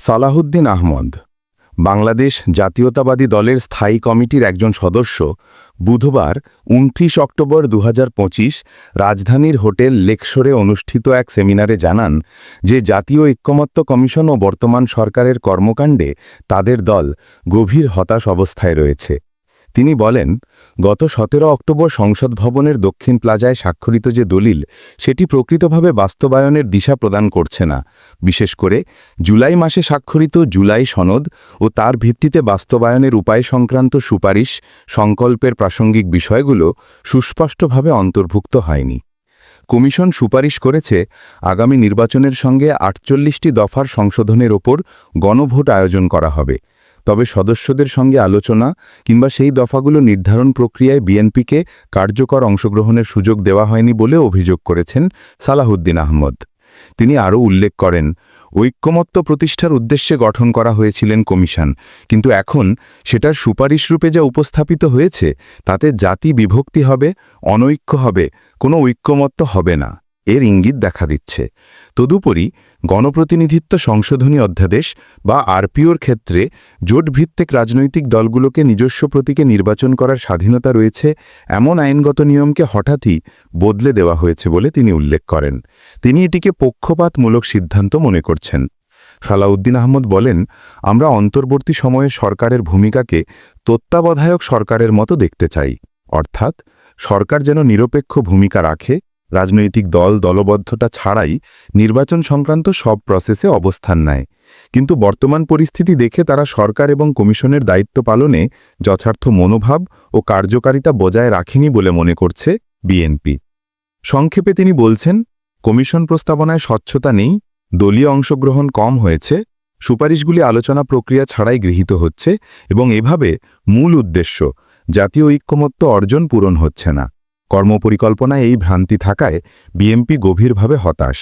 সালাহুদ্দিন আহমদ, বাংলাদেশ জাতীয়তাবাদী দলের স্থায়ী কমিটির একজন সদস্য, বুধবার উনত্রিশ অক্টোবর দু হাজার পঁচিশ রাজধানীর হোটেল লেকশোরে অনুষ্ঠিত এক সেমিনারে জানান যে জাতীয় ঐক্যমত্য কমিশন ও বর্তমান সরকারের কর্মকাণ্ডে তাদের দল গভীর হতাশ অবস্থায় রয়েছে। তিনি বলেন, গত সতেরো অক্টোবর সংসদ ভবনের দক্ষিণ প্লাজায় স্বাক্ষরিত যে দলিল, সেটি প্রকৃতভাবে বাস্তবায়নের দিশা প্রদান করছে না। বিশেষ করে, জুলাই মাসে স্বাক্ষরিত জুলাই সনদ ও তার ভিত্তিতে বাস্তবায়নের উপায় সংক্রান্ত সুপারিশ, সংকল্পের প্রাসঙ্গিক বিষয়গুলো সুস্পষ্টভাবে অন্তর্ভুক্ত হয়নি। কমিশন সুপারিশ করেছে, আগামী নির্বাচনের সঙ্গে আটচল্লিশটি দফার সংশোধনের ওপর গণভোট আয়োজন করা হবে। তবে সদস্যদের সঙ্গে আলোচনা কিংবা সেই দফাগুলো নির্ধারণ প্রক্রিয়ায় বিএনপিকে কার্যকর অংশগ্রহণের সুযোগ দেওয়া হয়নি বলে অভিযোগ করেছেন সালাহুদ্দিন আহমদ। তিনি আরও উল্লেখ করেন, ঐক্যমত্য প্রতিষ্ঠার উদ্দেশ্যে গঠন করা হয়েছিলেন কমিশন, কিন্তু এখন সেটার সুপারিশ রূপে যা উপস্থাপিত হয়েছে তাতে জাতি বিভক্তি হবে, অনৈক্য হবে, কোনো ঐক্যমত্য হবে না। এর ইঙ্গিত দেখা দিচ্ছে। তদুপরি, গণপ্রতিনিধিত্ব সংশোধনী অধ্যাদেশ বা আরপিওর ক্ষেত্রে জোটভিত্তিক রাজনৈতিক দলগুলোকে নিজস্ব প্রতীকে নির্বাচন করার স্বাধীনতা রয়েছে, এমন আইনগত নিয়মকে হঠাৎই বদলে দেওয়া হয়েছে বলে তিনি উল্লেখ করেন। তিনি এটিকে পক্ষপাতমূলক সিদ্ধান্ত মনে করছেন। সালাউদ্দিন আহমদ বলেন, আমরা অন্তর্বর্তী সময়ে সরকারের ভূমিকাকে তত্ত্বাবধায়ক সরকারের মতো দেখতে চাই। অর্থাৎ, সরকার যেন নিরপেক্ষ ভূমিকা রাখে রাজনৈতিক দল দলবদ্ধতা ছাড়াই নির্বাচন সংক্রান্ত সব প্রসেসে অবস্থান নেয়। কিন্তু বর্তমান পরিস্থিতি দেখে তারা সরকার এবং কমিশনের দায়িত্ব পালনে যথার্থ মনোভাব ও কার্যকারিতা বজায় রাখেনি বলে মনে করছে বিএনপি। সংক্ষেপে তিনি বলছেন, কমিশন প্রস্তাবনায় স্বচ্ছতা নেই, দলীয় অংশগ্রহণ কম হয়েছে, সুপারিশগুলি আলোচনা প্রক্রিয়া ছাড়াই গৃহীত হচ্ছে এবং এভাবে মূল উদ্দেশ্য জাতীয় ঐক্যমত্য অর্জন পূরণ হচ্ছে না। কর্মপরিকল্পনায় এই ভ্রান্তি থাকায় বিএমপি গভীরভাবে হতাশ।